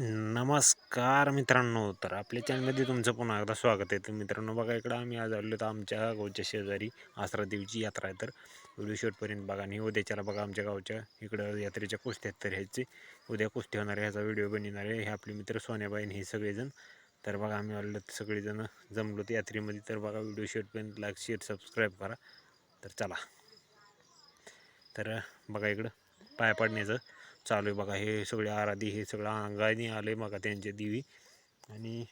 नमस्कार मित्रांनो तर आपल्या चॅनलमध्ये तुमचं पुन्हा एकदा स्वागत आहे. तर मित्रांनो बघा इकडं आम्ही आज आलो तर आमच्या गावच्या शेजारी आसरा देवीची यात्रा आहे. तर व्हिडिओ शेवटपर्यंत बघा आणि उद्याच्याला बघा आमच्या गावच्या इकडं यात्रेच्या कुस्त्या आहेत तर ह्याचे उद्या कुस्ती होणार आहे ह्याचा व्हिडिओ बनणार आहे. हे आपले मित्र सोन्याबाईन हे सगळेजण. तर बघा आम्ही आलो तर सगळेजण जमलो तर यात्रेमध्ये. तर बघा व्हिडिओ शूटपर्यंत लाईक शेअर सबस्क्राईब करा. तर चला. तर बघा इकडं पाया पाडण्याचं. चालू आहे बघा हे सगळे आराधी हे सगळं अंगाने आले बघा त्यांच्या दिवी. आणि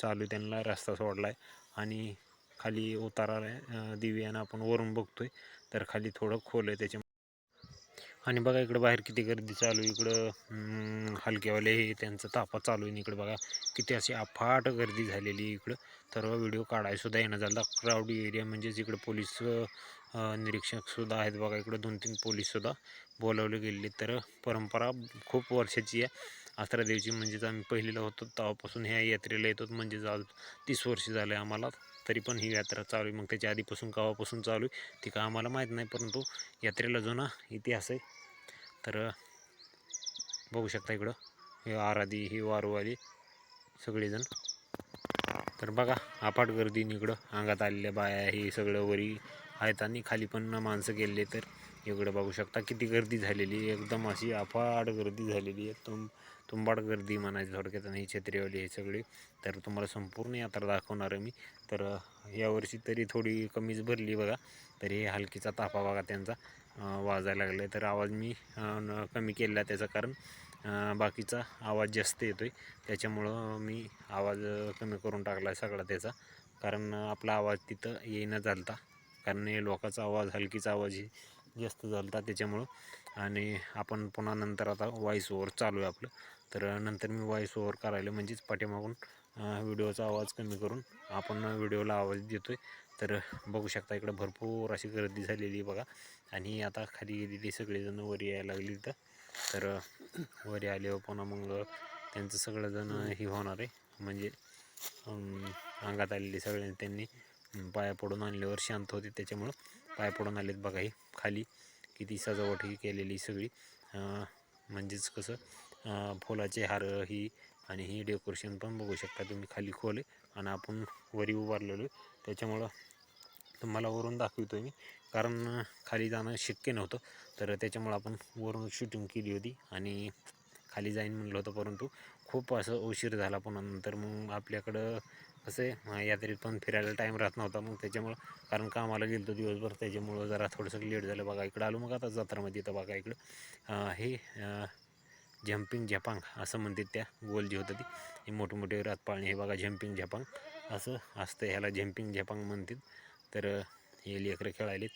चालू आहे त्यांना रस्ता सोडला आहे आणि खाली उतारा आहे दिवी आपण वरून बघतोय. तर खाली थोडं खोल आहे त्याच्या आणि बघा इकडं बाहेर किती गर्दी चालू आहे. इकडं हलकेवाले हे त्यांचं तापा चालू आहे इकडं बघा किती अशी अफाट गर्दी झालेली आहे इकडं. तर व्हिडिओ काढायसुद्धा येणं झाला. क्राऊडी एरिया म्हणजेच इकडं पोलीस निरीक्षकसुद्धा आहेत बघा इकडं दोन तीन पोलीससुद्धा बोलावले गेलेले तर परंपरा खूप वर्षाची आहे. आसरा देवीची म्हणजेच आम्ही पहिलीला होतो तेव्हापासून ह्या यात्रेला येतो. म्हणजेच आज तीस वर्ष झाले आम्हाला. तरी पण ही यात्रा चालू आहे. मग त्याच्या आधीपासून केव्हापासून चालू आहे. ती का आम्हाला माहीत नाही परंतु यात्रेला जुना इतिहास आहे. तर बघू शकता इकडं. हे आराधी ही वारूवाली सगळेजण. तर बघा अफाट गर्दी इकडं अंगात आलेल्या बाया हे सगळं वरी आहेत आणि खाली पण माणसं गेले तर इकडं बघू शकता किती गर्दी झालेली आहे. एकदम अशी अफाट गर्दी झालेली आहे. तुम तुंबाड गर्दी म्हणायची थोडक्यात आणि ही छत्रीवाली हे सगळे. तर तुम्हाला संपूर्ण यात्रा दाखवणार आहे मी. तर यावर्षी तरी थोडी कमीच भरली बघा. तरी हलकीचा तापा बघा त्यांचा वाजायला लागला आहे तर आवाज मी न- कमी केला त्याचं कारण बाकीचा आवाज जास्त येतो आहे त्याच्यामुळं मी आवाज कमी करून टाकला आहे सगळा त्याचा. कारण आपला आवाज तिथं येईना चालता कारण हे लोकांचा आवाज हलकीचा आवाज ही जास्त झालता त्याच्यामुळं. आणि आपण पुन्हा नंतर आता वॉईस ओव्हर चालू आहे आपलं. तर नंतर मी वॉईस ओव्हर करायला म्हणजेच पाठीमागून व्हिडिओचा आवाज कमी करून आपण व्हिडिओला आवाज देतो आहे तर बघू शकता इकडं भरपूर अशी गर्दी झालेली आहे बघा. आणि आता खाली गेलेली सगळेजण वर यायला लागली इथं. तर वर आल्यावर पुन्हा मग त्यांचं सगळंजण हे होणार आहे. म्हणजे अंगात आलेली सगळ्यांनी त्यांनी पाया पडून आणल्यावर शांत होते. त्याच्यामुळं पाया पडून आलेत बघा हे खाली. किती सजावट ही केलेली सगळी. म्हणजेच कसं फुलाचे हार ही आणि ही डेकोरेशन पण बघू शकता तुम्ही खाली खोल आणि आपण वरी उभारलेलो त्याच्यामुळं तुम्हाला वरून दाखवतो मी. कारण खाली जाणं शक्य नव्हतं. तर त्याच्यामुळं आपण वरून शूटिंग केली होती आणि खाली जाईन म्हणलं होतं. परंतु खूप असं उशीर झाला पुन्हा नंतर. मग आपल्याकडं असे यात्रेत पण फिरायला टाईम राहत नव्हता मग त्याच्यामुळं कारण कामाला गेलो दिवसभर त्याच्यामुळं जरा थोडंसं लेट झालं बघा. इकडं आलो मग आता जत्रामध्ये तर बघा इकडं. हे झम्पिंग झपांग असं म्हणतात त्या गोल जी होतं ती. हे मोठमोठे रातपाळणे हे बघा झम्पिंग झपांग. असं असतं ह्याला झम्पिंग झपांग म्हणतात. तर हे लेकरं खेळायलेत.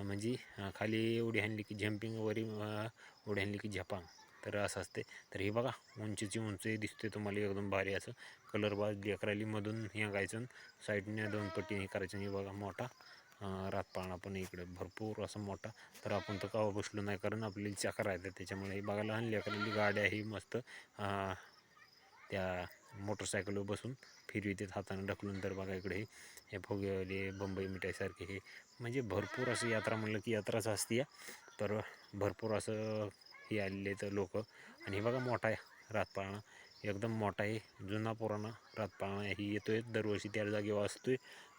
म्हणजे खाली एवढी हाणली की झम्पिंग वरी एवढी हाणली की झपांग. तर असं असते. तर हे बघा उंचीची उंची दिसते तुम्हाला एकदम भारी. असं कलर बाज लेकरालीमधून हे हे साईडने दोन पट्टी हे करायचं. हे बघा मोठा रातपाळणा पण इकडे. भरपूर असं मोठा. तर आपण तर कावा बसलो नाही कारण आपली चक्र आहेत त्याच्यामुळे हे बघा लहान लेकराली गाड्या ही मस्त त्या मोटरसायकलवर बसून फिरवितात हाताने. ढकलून तर बघा इकडे हे हे फुगेवाले बंबई मिठाईसारखे हे. म्हणजे भरपूर असं यात्रा म्हणलं की यात्राच असते या तर भरपूर असं हे आलेले तर लोक. आणि हे बघा मोठा आहे रातपाळणा. एकदम मोठा आहे जुना पुराणा रातपाळणा ही आहे दरवर्षी त्या जागेवर आहे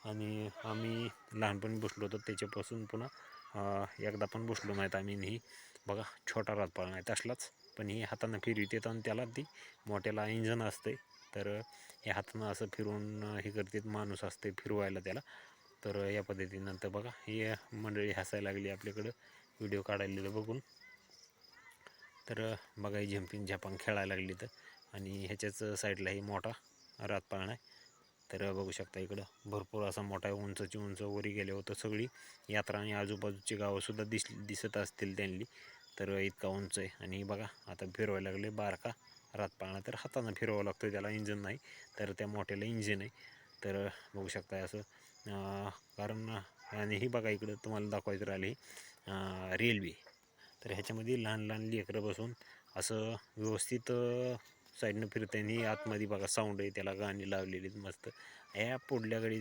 आणि आम्ही लहानपणी बसलो होतो त्याच्यापासून पुन्हा एकदा पण बसलो नाहीत आम्ही. आणि ही बघा छोटा रातपाळणा आहे तसलाच. पण ही हातानं फिरवितात आणि त्याला ती मोठ्याला इंजन असते तर हे हातानं असं फिरवून हे करतात माणूस असते फिरवायला त्याला. तर या पद्धतीनं तर बघा हे मंडळी हसायला लागली आपल्याकडं. व्हिडिओ काढायला बघून. तर बघा ही झम्पिंग खेळायला लागली तर आणि ह्याच्याच साईडलाही मोठा रातपाळणा आहे तर बघू शकता इकडं भरपूर असा मोठा आहे उंचची उंच वरी गेले होतं सगळी. यात्रा आणि आजूबाजूची गावंसुद्धा दिस दिसत असतील त्यांनी. तर इतका उंच आहे. आणि बघा आता फिरवायला लागले बारका रातपाळणा तर हातानं फिरवावं लागतं त्याला इंजन नाही. तर त्या मोठ्याला इंजिन आहे. तर बघू शकता असं कारण आणि ही बघा इकडं तुम्हाला दाखवायचं राहिली रेल्वे. तर ह्याच्यामध्ये लहान लहान लेकरं बसून असं व्यवस्थित साईडनं फिरताना आतमध्ये बघा साऊंड आहे त्याला गाणी लावलेली आहेत मस्त. ह्या पुढल्या गाडी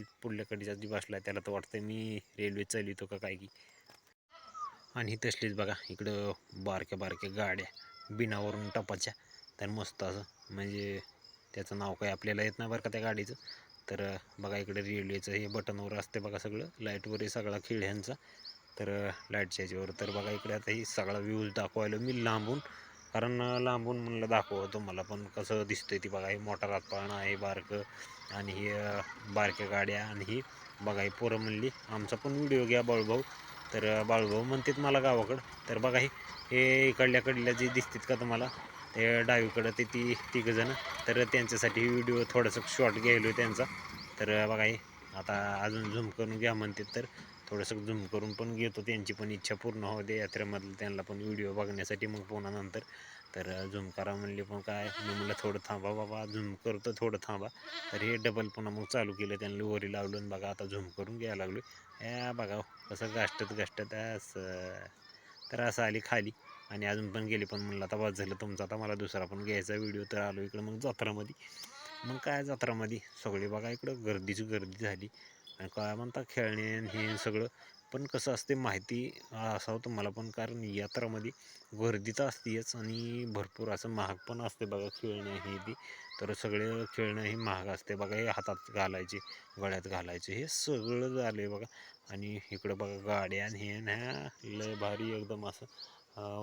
जी बसला आहे त्याला तर वाटतं मी रेल्वे चालितो का काय की. आणि तसलीच बघा इकडं बारक्या बारक्या गाड्या बिनावरून टपाच्या. तर मस्त असं म्हणजे त्याचं नाव काय आपल्याला येत नाही बरं का त्या गाडीचं. तर बघा इकडे रेल्वेचं हे बटनवर असते बघा सगळं लाईटवर हे सगळा खेळ ह्यांचा. तर लाईटच्या याच्यावर तर बघा इकडे आता ही सगळा व्ह्यूज दाखवायला मी लांबून. कारण लांबून म्हणलं दाखवा तुम्हाला पण कसं दिसतंय ती बघा हे मोठा रातपाळणा आहे बारकं. आणि ही बारक्या गाड्या आणि ही बघा ही पोरं म्हणली आमचा पण व्हिडिओ घ्या बाळूभाऊ. तर बाळूभाऊ म्हणतात मला गावाकडं. तर बघा हे हे इकडल्या कडल्या जे दिसतात का तुम्हाला ते डावीकडं ते ती तिघंजणं तर त्यांच्यासाठी व्हिडिओ थोडंसं शॉर्ट घ्यायलो त्यांचा. तर बघा हे आता अजून झूम करून घ्या म्हणतात तर. थोडंसं झूम करून पण घेतो. त्यांची पण इच्छा पूर्ण होऊ दे. यात्रेमधलं त्यांना पण व्हिडिओ बघण्यासाठी मग पुन्हा नंतर तर झूम करा म्हणले पण काय? मी म्हणलं थोडं थांबा बाबा. झूम करतो थोडं थांबा. तर हे डबल पुन्हा मग चालू केलं. त्यांना वरी लावलं आणि बघा आता झूम करून घ्यायला लागलो या बघा कसं गाष्टत गाष्टत असं तर असं आली खाली. आणि अजून पण गेली पण म्हणलं आता बस झालं तुमचा. आता मला दुसरा पण घ्यायचा व्हिडिओ तर आलो इकडं मग जत्रामध्ये. मग काय जत्रामध्ये? सगळे बघा इकडं गर्दीची गर्दी झाली. काय म्हणता खेळणे आणि हे सगळं. पण कसं असते माहिती असावं तुम्हाला पण कारण यात्रामध्ये गर्दी तर असतेच आणि भरपूर असं महाग पण असते बघा खेळणं हे ती तर सगळे खेळणं हे महाग असते बघा हे हातात घालायचे गळ्यात घालायचे हे सगळं झालं आहे बघा. आणि इकडं बघा गाड्या आणि हे ना लय भारी एकदम असं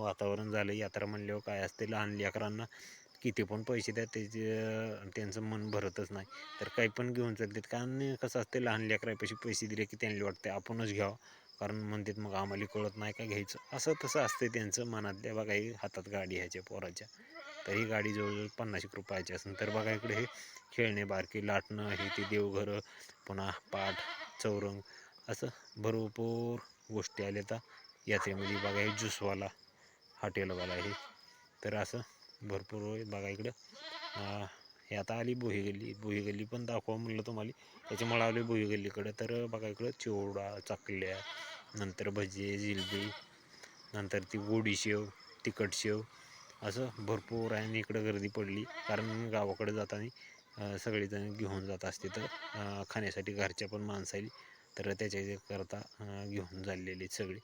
वातावरण झालं यात्रा म्हणल्यावर काय असते लहान लेकरांना किती पण पैसे द्या त्याचे त्यांचं मन भरतच नाही. तर काही पण घेऊन चालतात कारण कसं असते लहान लेकरापाशी पैसे दिले की त्यांना वाटते आपणच घ्यावं. कारण म्हणतात मग आम्हाला कळत नाही का घ्यायचं? असं तसं असते त्यांचं मनातल्या बघा ही हातात गाडी ह्याच्या पोराच्या. तर ही गाडी जवळजवळ पन्नास एक रुपयाची असेल. तर बघा इकडे हे खेळणे बारकी लाटणं हे ते देवघरं पुन्हा पाठ चौरंग असं भरपूर गोष्टी आल्या. तर यात्रेमध्ये बघा हे ज्यूसवाला हॉटेलवाला हे तर असं भरपूर होय. बघा इकडं. हे आता आली बोही गल्ली बोही गल्ली पण दाखवा म्हणलं तुम्हाला. त्याच्यामुळे आलो बोही गल्लीकडं तर बघा इकडं चिवडा चकल्या नंतर भजे जिलबी नंतर ती गोडी शेव तिखट शेव. असं भरपूर आहे. आणि इकडं गर्दी पडली. कारण गावाकडे जाताना सगळेजण घेऊन जात असते. तर खाण्यासाठी घरच्या पण माणसं आली तर त्याच्या करता घेऊन चाललेले सगळे.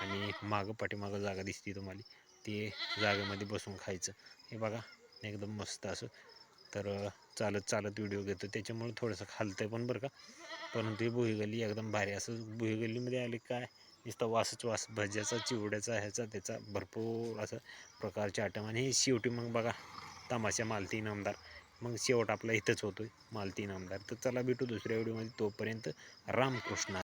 आणि मागं पाठीमागं जागा दिसते तुम्हाला. ते जागेमध्ये बसून खायचं. हे बघा एकदम मस्त असं. तर चालत चालत व्हिडिओ घेतो. त्याच्यामुळे थोडंसं खालतं पण बरं का. परंतु ही भुईगल्ली एकदम भारी. असं भुईगल्लीमध्ये आले काय? नुसतं वासच वास. भज्याचा चिवड्याचा ह्याचा त्याचा भरपूर असं प्रकारचे आयटम. आणि शेवटी मग बघा तमाशा मालती नामदार मग शेवट आपला इथंच होतो आहे मालती नामदार तर चला भेटू दुसऱ्या व्हिडिओमध्ये तोपर्यंत रामकृष्ण.